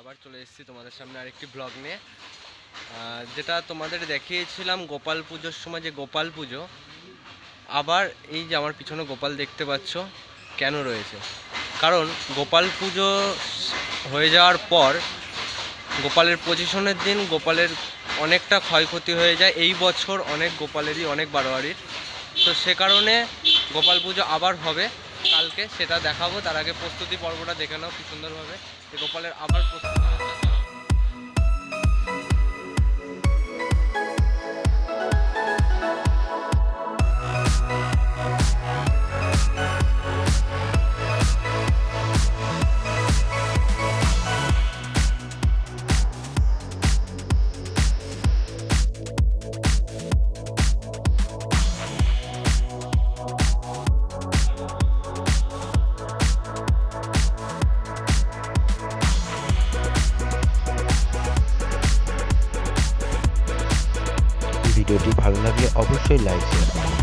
আবার চলে এসেছি তোমাদের সামনে আরেকটি ব্লগ নিয়ে। যেটা তোমাদের দেখিয়েছিলাম গোপাল পুজোর সময় যে গোপাল পুজো, আবার এই যে আমার পিছনে গোপাল দেখতে পাচ্ছ, কেন রয়েছে? কারণ গোপাল পুজো হয়ে যাওয়ার পর গোপালের পজিশনের দিন গোপালের অনেকটা ক্ষয়ক্ষতি হয়ে যায়। এই বছর অনেক গোপালেরই, অনেক বারোয়ারির। তো সে কারণে গোপাল পুজো আবার হবে। কালকে সেটা দেখাবো তার আগে প্রস্তুতি পর্বটা দেখে নাও কি সুন্দরভাবে। গোপালের আবার প্রস্তুতি ভিডিওটি ভালো লাগলে অবশ্যই লাইক শেয়ার